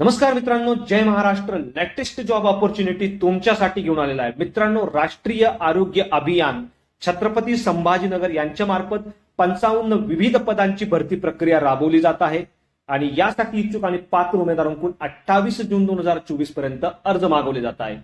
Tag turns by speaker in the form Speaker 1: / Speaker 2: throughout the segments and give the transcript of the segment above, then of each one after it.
Speaker 1: नमस्कार मित्रांनो जय महाराष्ट्र. लेटेस्ट जॉब ऑपॉर्च्युनिटी तुमच्यासाठी घेऊन आलेला आहे. मित्रांनो राष्ट्रीय आरोग्य अभियान छत्रपती संभाजीनगर यांच्या मार्फत पंचावन्न विविध पदांची भरती प्रक्रिया राबवली जात आहे. आणि यासाठी इच्छुक आणि पात्र उमेदवारांकडून अठ्ठावीस जून दोन हजार चोवीसपर्यंत अर्ज मागवले जात आहे.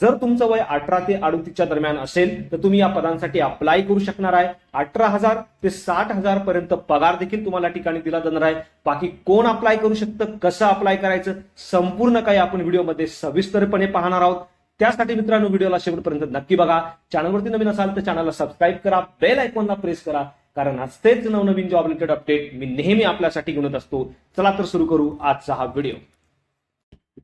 Speaker 1: जर तुमचं वय अठरा ते अडतीसच्या दरम्यान असेल तर तुम्ही या पदांसाठी अप्लाय करू शकणार आहे. अठरा हजार ते साठ हजार पर्यंत पगार देखील तुम्हाला ठिकाणी दिला जाणार आहे. बाकी कोण अप्लाय करू शकतं कसं अप्लाय करायचं संपूर्ण काही आपण व्हिडिओमध्ये सविस्तरपणे पाहणार आहोत. त्यासाठी मित्रांनो व्हिडिओला शेवटपर्यंत नक्की बघा. चॅनलवरती नवीन असाल तर चॅनलला सबस्क्राईब करा. बेल आयकॉनला प्रेस करा. कारण असतेच नवनवीन जॉब रिलेटेड अपडेट मी नेहमी आपल्यासाठी घेऊन असतो. चला तर सुरू करू आजचा हा व्हिडिओ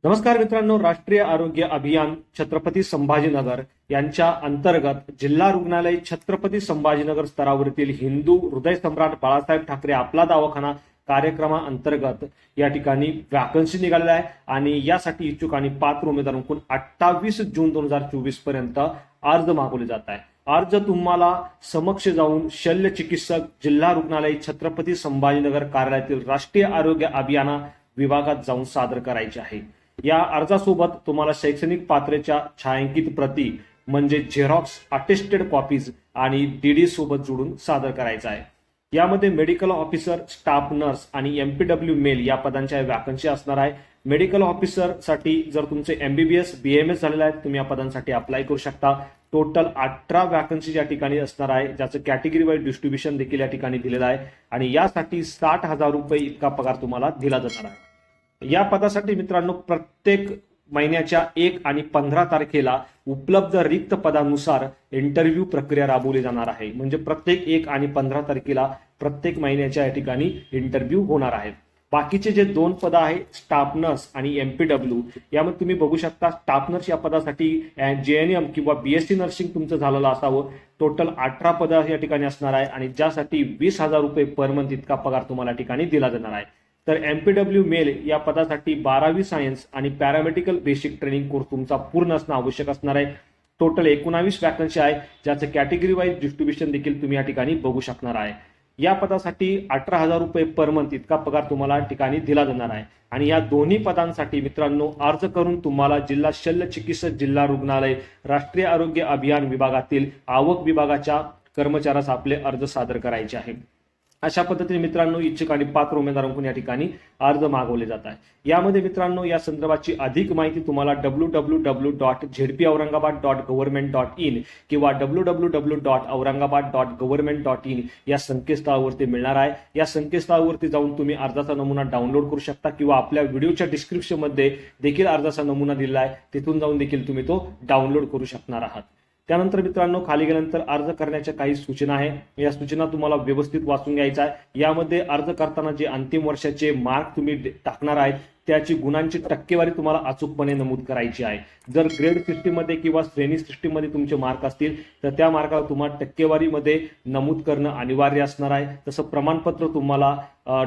Speaker 1: नमस्कार मित्रांनो राष्ट्रीय आरोग्य अभियान छत्रपती संभाजीनगर यांच्या अंतर्गत जिल्हा रुग्णालय छत्रपती संभाजीनगर स्तरावरील हिंदू हृदय सम्राट बाळासाहेब ठाकरे आपला दवाखाना कार्यक्रमाअंतर्गत या ठिकाणी वॅकन्सी निघालेला आहे. आणि यासाठी इच्छुक आणि पात्र उमेदवारांकडून अठ्ठावीस जून दोन हजार चोवीसपर्यंत अर्ज मागवले जात आहे. अर्ज तुम्हाला समक्ष जाऊन शल्य चिकित्सक जिल्हा रुग्णालय छत्रपती संभाजीनगर कार्यालयातील राष्ट्रीय आरोग्य अभियाना विभागात जाऊन सादर करायचे आहे. या अर्जासोबत तुम्हाला शैक्षणिक पात्रेच्या छायांकित प्रती म्हणजे झेरॉक्स अटेस्टेड कॉपीज आणि डीडी सोबत जोडून सादर करायचा आहे. यामध्ये मेडिकल ऑफिसर स्टाफ नर्स आणि एमपीडब्ल्यू मेल या पदांच्या वॅकन्सी असणार आहे. मेडिकल ऑफिसरसाठी जर तुमचे एमबीबीएस बीएमएस झालेले आहेत तुम्ही या पदांसाठी अप्लाय करू शकता. टोटल अठरा वॅकन्सी या ठिकाणी असणार आहे ज्याचं कॅटेगरी वाईज डिस्ट्रीब्युशन देखील या ठिकाणी दिलेलं आहे. आणि यासाठी साठ हजार रुपये इतका पगार तुम्हाला दिला जाणार आहे. या पदासाठी मित्रांनो प्रत्येक महिन्याच्या एक आणि पंधरा तारखेला उपलब्ध रिक्त पदानुसार इंटरव्ह्यू प्रक्रिया राबवली जाणार आहे. म्हणजे प्रत्येक एक आणि पंधरा तारखेला प्रत्येक महिन्याच्या या ठिकाणी इंटरव्ह्यू होणार आहेत बाकीचे जे दोन पद आहे स्टाफ नर्स आणि एमपीडब्ल्यू यामध्ये तुम्ही बघू शकता स्टाफ नर्स या पदासाठी जे एन एम किंवा बीएससी नर्सिंग तुमचं झालेलं असावं. टोटल अठरा पद या ठिकाणी असणार आहे आणि ज्यासाठी वीस हजार रुपये पर मंथ इतका पगार तुम्हाला या ठिकाणी दिला जाणार आहे. तर एमपीडब्ल्यू मेल या पदासाठी बारावी सायन्स आणि पॅरामेडिकल बेसिक ट्रेनिंग कोर्स तुमचा पूर्ण असणं आवश्यक असणार आहे. टोटल एकोणावीस वॅकन्सी आहे ज्याचं कॅटेगरी वाईज डिस्ट्रीब्युशन देखील तुम्ही या ठिकाणी बघू शकणार आहे. या पदासाठी अठरा हजार रुपये पर मंथ इतका पगार तुम्हाला ठिकाणी दिला जाणार आहे. आणि या दोन्ही पदांसाठी मित्रांनो अर्ज करून तुम्हाला जिल्हा शल्य चिकित्सक जिल्हा रुग्णालय राष्ट्रीय आरोग्य अभियान विभागातील आवक विभागाच्या कर्मचाऱ्यास आपले अर्ज सादर करायचे आहे अशा पद्धतीने मित्रांनो इच्छुक आणि पात्र उमेदवारांकडून या ठिकाणी अर्ज मागवले जात आहे यामध्ये मित्रांनो या संदर्भाची अधिक माहिती तुम्हाला W W W dot ZP Aurangabad dot government dot in किंवा W W W dot Aurangabad dot government dot in या संकेतस्थळावरती मिळणार आहे. या संकेतस्थळावरती जाऊन तुम्ही अर्जाचा नमुना डाउनलोड करू शकता किंवा आपल्या व्हिडिओच्या डिस्क्रिप्शनमध्ये देखील अर्जाचा नमुना दिला आहे. तिथून जाऊन देखील तुम्ही तो डाउनलोड करू शकणार आहात. त्यानंतर मित्रांनो खाली गेल्यानंतर अर्ज करण्याच्या काही सूचना आहे. या सूचना तुम्हाला व्यवस्थित वाचून घ्यायचा आहे. यामध्ये अर्ज करताना जे अंतिम वर्षाचे मार्क तुम्ही टाकणार आहेत त्याची गुणांची टक्केवारी तुम्हाला अचूकपणे नमूद करायची आहे. जर ग्रेड सिस्टीममध्ये किंवा श्रेणी सिस्टीममध्ये तुमचे मार्क असतील तर त्या मार्काला तुम्हाला टक्केवारीमध्ये नमूद करणं अनिवार्य असणार आहे. तसं प्रमाणपत्र तुम्हाला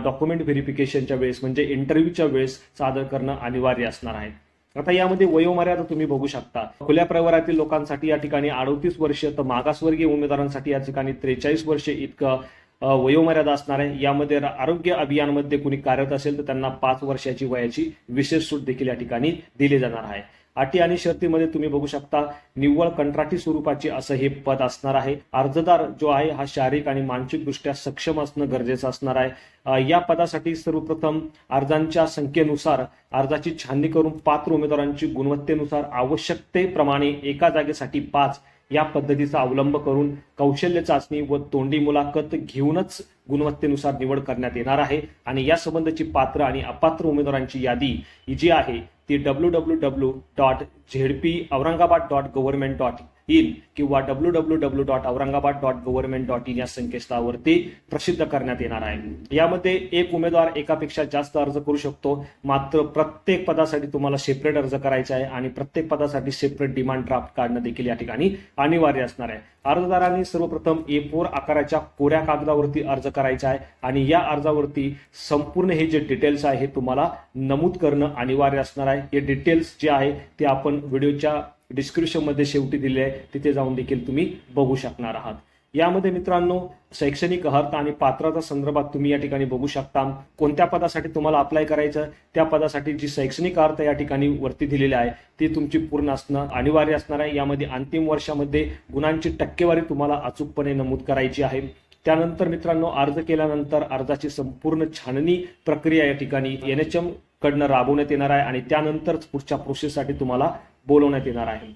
Speaker 1: डॉक्युमेंट व्हेरिफिकेशनच्या वेळेस म्हणजे इंटरव्ह्यूच्या वेळेस सादर करणं अनिवार्य असणार आहे. आता यामध्ये वयोमर्यादा तुम्ही बघू शकता. खुल्या प्रवारातील लोकांसाठी या ठिकाणी अडतीस वर्ष तर मागासवर्गीय उमेदवारांसाठी या ठिकाणी त्रेचाळीस वर्ष इतकं वयोमर्यादा असणार आहे. यामध्ये आरोग्य अभियानमध्ये कुणी कार्यरत असेल तर त्यांना पाच वर्षाची वयाची विशेष सूट देखील या ठिकाणी दिली जाणार आहे. अटी आणि शर्तीमध्ये तुम्ही बघू शकता निव्वळ कंत्राटी स्वरूपाचे असं हे पद असणार आहे. अर्जदार जो आहे हा शारीरिक आणि मानसिकदृष्ट्या सक्षम असणं गरजेचं असणार आहे. या पदासाठी सर्वप्रथम अर्जांच्या संख्येनुसार अर्जाची छाननी करून पात्र उमेदवारांची गुणवत्तेनुसार आवश्यकतेप्रमाणे एका जागेसाठी पाच या पद्धतीचा अवलंब करून कौशल्य चाचणी व तोंडी मुलाखत घेऊनच गुणवत्तेनुसार निवड करण्यात येणार आहे. आणि या संबंधीची पात्र आणि अपात्र उमेदवारांची यादी ही जी आहे ती W W W dot ZP Aurangabad dot government dot in किंवा W W W dot Aurangabad dot government dot in या संकेतस्थळावरती प्रसिद्ध करण्यात येणार आहे. यामध्ये एक उमेदवार एकापेक्षा जास्त अर्ज करू शकतो. मात्र प्रत्येक पदासाठी तुम्हाला सेपरेट अर्ज करायचा आहे आणि प्रत्येक पदासाठी सेपरेट डिमांड ड्राफ्ट काढणं देखील या ठिकाणी अनिवार्य असणार आहे. अर्जदारांनी सर्वप्रथम ए फोर आकाराच्या कोऱ्या कागदावरती अर्ज करायचा आहे आणि या अर्जावरती संपूर्ण हे जे डिटेल्स आहे हे तुम्हाला नमूद करणं अनिवार्य असणार आहे. हे डिटेल्स जे आहे ते आपण व्हिडिओच्या डिस्क्रिप्शनमध्ये शेवटी दिले आहे. तिथे जाऊन देखील तुम्ही बघू शकणार आहात. यामध्ये मित्रांनो शैक्षणिक अर्हता आणि पात्रता संदर्भात तुम्ही या ठिकाणी बघू शकता. कोणत्या पदासाठी तुम्हाला अप्लाय करायचं? त्या पदासाठी जी शैक्षणिक अर्हता या ठिकाणी वरती दिलेली आहे ती तुमची पूर्ण असणं अनिवार्य असणार आहे. यामध्ये अंतिम वर्षामध्ये गुणांची टक्केवारी तुम्हाला अचूकपणे नमूद करायची आहे. त्यानंतर मित्रांनो अर्ज केल्यानंतर अर्जाची संपूर्ण छाननी प्रक्रिया या ठिकाणी एनएचएम कडनं राबवण्यात येणार आहे आणि त्यानंतरच पुढच्या प्रोसेससाठी तुम्हाला बोलवण्यात येणार आहे.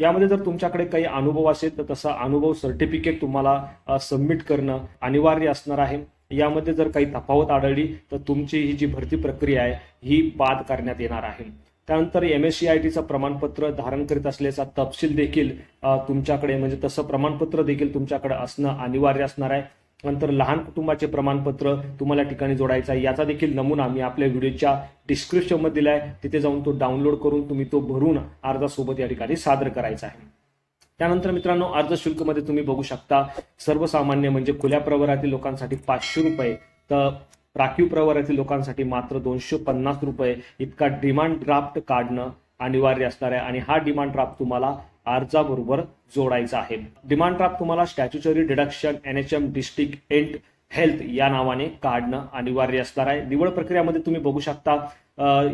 Speaker 1: यामध्ये जर तुमच्याकडे काही अनुभव असेल तर तसा अनुभव सर्टिफिकेट तुम्हाला सबमिट करणं अनिवार्य असणार आहे. यामध्ये जर काही तफावत आढळली तर तुमची ही जी भरती प्रक्रिया आहे ही बाद करण्यात येणार आहे. त्यानंतर एम एस सी आय टीचं प्रमाणपत्र धारण करीत असल्याचा तपशील देखील तुमच्याकडे म्हणजे तसं प्रमाणपत्र देखील तुमच्याकडे असणं अनिवार्य असणार आहे. नंतर लहान कुटुंबाचे प्रमाणपत्र तुम्हाला ठिकाणी जोडायचं आहे. याचा देखील नमुना मी आपल्या व्हिडिओच्या डिस्क्रिप्शनमध्ये दिला आहे तिथे जाऊन तो डाउनलोड करून तुम्ही तो भरून अर्जासोबत या ठिकाणी सादर करायचा आहे. त्यानंतर मित्रांनो अर्ज शुल्कमध्ये तुम्ही बघू शकता. सर्वसामान्य म्हणजे खुल्या प्रवरातील लोकांसाठी पाचशे रुपये तर राखीव प्रवरातील लोकांसाठी मात्र दोनशे पन्नास रुपये. इतका डिमांड ड्राफ्ट काढणं अनिवार्य असणार आहे आणि हा डिमांड ड्राफ्ट तुम्हाला अर्जाबरोबर जोडायचा आहे. डिमांड ड्राफ्ट तुम्हाला statutory deduction NHM district and health या नावाने काढणं अनिवार्य असणार आहे. निवड प्रक्रियामध्ये तुम्ही बघू शकता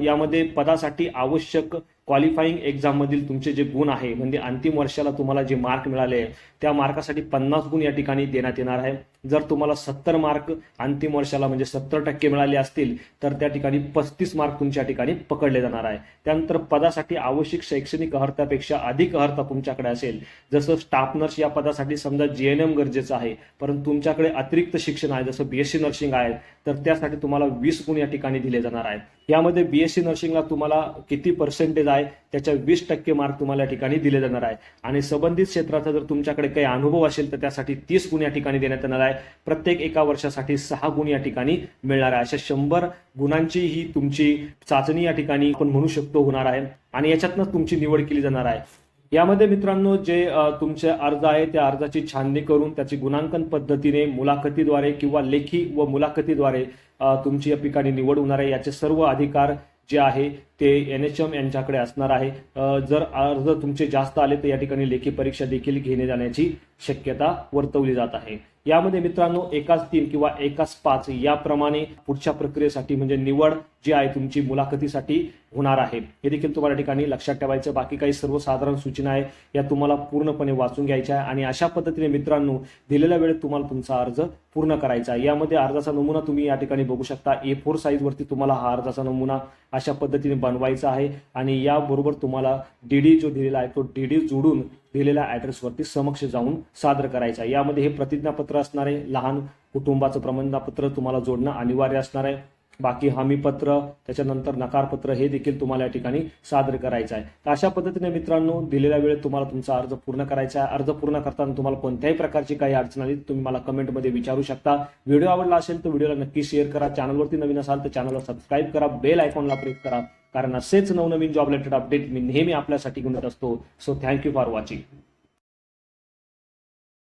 Speaker 1: यामध्ये पदासाठी आवश्यक क्वालिफाईंग एक्झाममधील तुमचे जे गुण आहे म्हणजे अंतिम वर्षाला तुम्हाला जे मार्क मिळाले त्या मार्कासाठी पन्नास गुण या ठिकाणी देण्यात येणार आहे. जर तुम्हाला सत्तर मार्क अंतिम वर्षाला म्हणजे सत्तर टक्के मिळाले असतील तर त्या ठिकाणी पस्तीस मार्क तुमच्या ठिकाणी पकडले जाणार आहे. त्यानंतर पदासाठी आवश्यक शैक्षणिक अर्हतापेक्षा अधिक अर्हता तुमच्याकडे असेल. जसं स्टाफ नर्स या पदासाठी समजा जी एन एम गरजेचं आहे परंतु तुमच्याकडे अतिरिक्त शिक्षण आहे जसं बीएससी नर्सिंग आहे तर त्यासाठी तुम्हाला वीस गुण या ठिकाणी दिले जाणार आहेत. यामध्ये बीएससी नर्सिंगला तुम्हाला किती पर्सेंटेज आहे त्याच्या वीस टक्के मार्क तुम्हाला या ठिकाणी दिले जाणार आहे. आणि संबंधित क्षेत्राचा जर तुमच्याकडे काही अनुभव असेल तर त्यासाठी तीस गुण या ठिकाणी देण्यात येणार आहे. प्रत्येक एका वर्षासाठी सहा गुण या ठिकाणी मिळणार आहे. अशा शंभर गुणांची ही तुमची चाचणी या ठिकाणी आपण म्हणू शकतो होणार आहे. आणि याच्यातनं तुमची निवड केली जाणार आहे. यामध्ये मित्रांनो जे तुमचे अर्ज आहे त्या अर्जाची छाननी करून त्याची गुणांकन पद्धतीने मुलाखतीद्वारे किंवा लेखी व मुलाखतीद्वारे तुमची या ठिकाणी निवड होणार आहे. याचे सर्व अधिकार जे आहे ते एन एच एम यांच्याकडे असणार आहे. जर अर्ज तुमचे जास्त आले तर या ठिकाणी लेखी परीक्षा देखील घेणे जाण्याची शक्यता वर्तवली जात आहे. यामध्ये मित्रांनो एकाच तीन किंवा एकाच पाच याप्रमाणे पुढच्या प्रक्रियेसाठी म्हणजे निवड जी आहे तुमची मुलाखतीसाठी होणार आहे. हे देखील तुम्हाला या ठिकाणी लक्षात ठेवायचं बाकी काही सर्वसाधारण सूचना आहे या तुम्हाला पूर्णपणे वाचून घ्यायच्या आहे आणि अशा पद्धतीने मित्रांनो दिलेल्या वेळेत तुम्हाला तुमचा अर्ज पूर्ण करायचा आहे. यामध्ये अर्जाचा नमुना तुम्ही या ठिकाणी बघू शकता. ए फोर साईज वरती तुम्हाला हा अर्जाचा नमुना अशा पद्धतीने बनवायचा आहे आणि याबरोबर तुम्हाला डीडी जो दिलेला आहे तो डीडी जोडून दिलेल्या ऍड्रेसवरती समक्ष जाऊन सादर करायचा आहे. यामध्ये हे प्रतिज्ञापत्र असणार आहे. लहान कुटुंबाचं प्रमाणपत्र तुम्हाला जोडणं अनिवार्य असणार आहे. बाकी हमीपत्र त्याच्यानंतर नकारपत्र हे देखील तुम्हाला या ठिकाणी सादर करायचं आहे. तर अशा पद्धतीने मित्रांनो दिलेल्या वेळेत तुम्हाला तुमचा अर्ज पूर्ण करायचा आहे. अर्ज पूर्ण करताना तुम्हाला कोणत्याही प्रकारची काही अडचण आली तुम्ही मला कमेंटमध्ये विचारू शकता. व्हिडिओ आवडला असेल तर व्हिडिओला नक्की शेअर करा. चॅनलवरती नवीन असाल तर चॅनलला सबस्क्राईब करा. बेल आयकॉनला प्रेस करा. कारण असेच नवनवीन जॉब रिलेटेड अपडेट मी नेहमी आपल्यासाठी घेऊन येत असतो. So thank you for watching